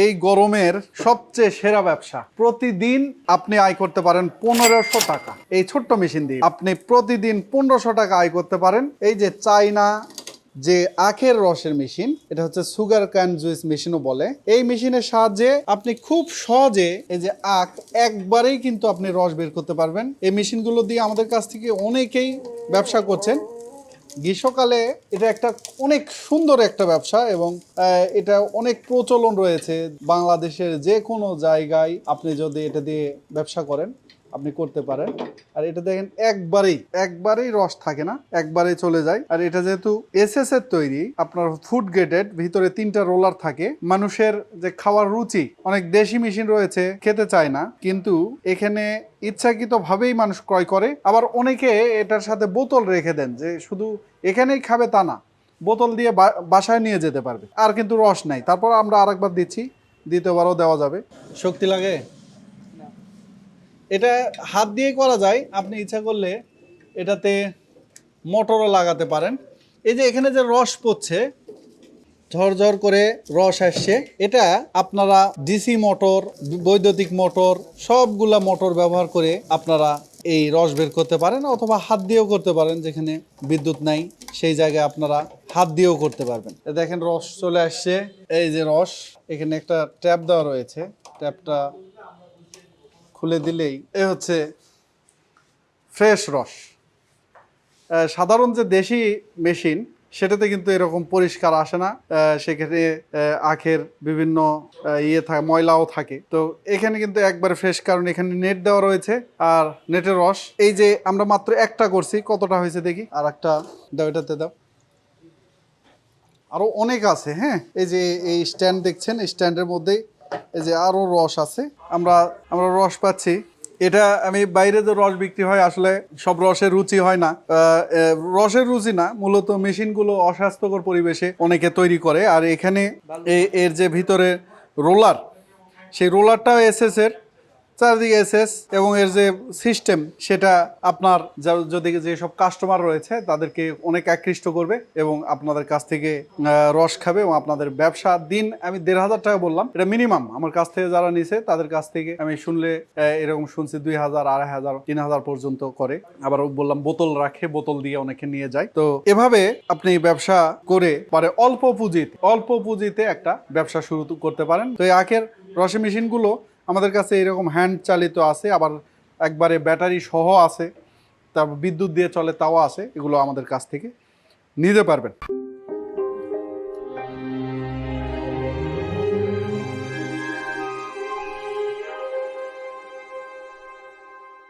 এই গরমের সবচেয়ে সেরা ব্যবসা। প্রতিদিন আপনি আয় করতে পারেন পনেরোশো টাকা। এই ছোট্ট মেশিন দিয়ে আপনি প্রতিদিন পনেরোশো টাকা আয় করতে পারেন। এই যে চাইনা যে আখের রসের মেশিন, এটা হচ্ছে সুগার ক্যান জুইস মেশিনও বলে। এই মেশিনের সাহায্যে আপনি খুব সহজে এই যে আখ একবারেই কিন্তু আপনি রস বের করতে পারবেন। এই মেশিনগুলো দিয়ে আমাদের কাছ থেকে অনেকেই ব্যবসা করছেন। গ্রীষ্মকালে এটা একটা অনেক সুন্দর একটা ব্যবসা এবং এটা অনেক প্রচলন রয়েছে বাংলাদেশের যে কোনো জায়গায় আপনি যদি এটা দিয়ে ব্যবসা করেন। আপনি করতে পারেন। আর এটা দেখেন, একবারেই একবারেই রস থাকে না, একবারেই চলে যায়। আর এটা যেহেতু এসএস এর তৈরি, আপনার ফুড গ্রেডেড ভিতরে তিনটা রোলার থাকে। মানুষের যে খাওয়ার রুচি, অনেক দেশি মেশিন রয়েছে, খেতে চায় না। কিন্তু এখানে ইচ্ছাকৃত ভাবেই মানুষ ক্রয় করে। আবার অনেকে এটার সাথে বোতল রেখে দেন, যে শুধু এখানেই খাবে তা না, বোতল দিয়ে বাসায় নিয়ে যেতে পারবে। আর কিন্তু রস নাই। তারপর আমরা আরেকবার দিচ্ছি, দ্বিতীয়বারও দেওয়া যাবে। শক্তি লাগে? এটা হাত দিয়ে করা যায়। আপনি ইচ্ছা করলে এটাতে মোটরও লাগাতে পারেন। এই যে এখানে যে রস পড়ছে, ঝরঝর করে রস আসছে, এটা আপনারা ডিসি মোটর, বৈদ্যুতিক মোটর, সবগুলা মোটর ব্যবহার করে আপনারা এই রস বের করতে পারেন অথবা হাত দিয়েও করতে পারেন, যেখানে বিদ্যুৎ নাই, সেই জায়গায় আপনারা হাত দিয়েও করতে পারবেন। দেখেন রস চলে আসছে। এই যে রস, এখানে একটা ট্যাপ দেওয়া রয়েছে। ট্যাপটা খুলে দিলেই এ হচ্ছে ফ্রেশ রস। সাধারণ যে দেশি মেশিন, সেটাতে কিন্তু এরকম পরিষ্কার আসে না। সেখানে আখের বিভিন্ন ইয়ে থাকে ময়লাও থাকে। তো এখানে কিন্তু একবারে ফ্রেশ, কারণ এখানে নেট দেওয়া রয়েছে আর নেটের রস। এই যে আমরা মাত্র একটা করছি, কতটা হয়েছে দেখি? আর একটা দাও, এটাতে দাও। আরও অনেক আছে হ্যাঁ? এই যে, এই স্ট্যান্ড দেখছেন স্ট্যান্ডের মধ্যেই এই যে আরও রস আছে, আমরা আমরা রস পাচ্ছি। এটা আমি বাইরে যে রস বিক্রি হয়, আসলে সব রসের রুচি হয় না। রসের রুচি না, মূলত মেশিনগুলো অস্বাস্থ্যকর পরিবেশে অনেকে তৈরি করে। আর এখানে এর যে ভিতরে রোলার, সেই রোলারটাও এসএস এর। চারদিকে এসএস এবং এর যে সিস্টেম সেটা আপনার যদি যেসব কাস্টমার রয়েছে, তাদেরকে অনেক আকৃষ্ট করবে এবং আপনাদের কাছ থেকে রস খাবে এবং আপনাদের ব্যবসা দিন, আমি দেড় হাজার টাকা বললাম। এটা মিনিমাম আমার কাছ থেকে যারা নিছে, তাদের কাছ থেকে আমি শুনলে এরকম শুনছি দুই হাজার, আড়াই হাজার, তিন হাজার পর্যন্ত করে। আবার বললাম, বোতল রাখে, বোতল দিয়ে অনেকে নিয়ে যায়। তো এভাবে আপনি ব্যবসা করে পারে অল্প পুঁজিতে অল্প পুঁজিতে একটা ব্যবসা শুরু করতে পারেন। তো এই আখের রসে মেশিনগুলো আমাদের কাছে এরকম হ্যান্ড চালিত আছে, আবার একবারে ব্যাটারি সহ আছে, তারপর বিদ্যুৎ দিয়ে চলে তাও আছে, এগুলো আমাদের কাছ থেকে নিতে পারবেন।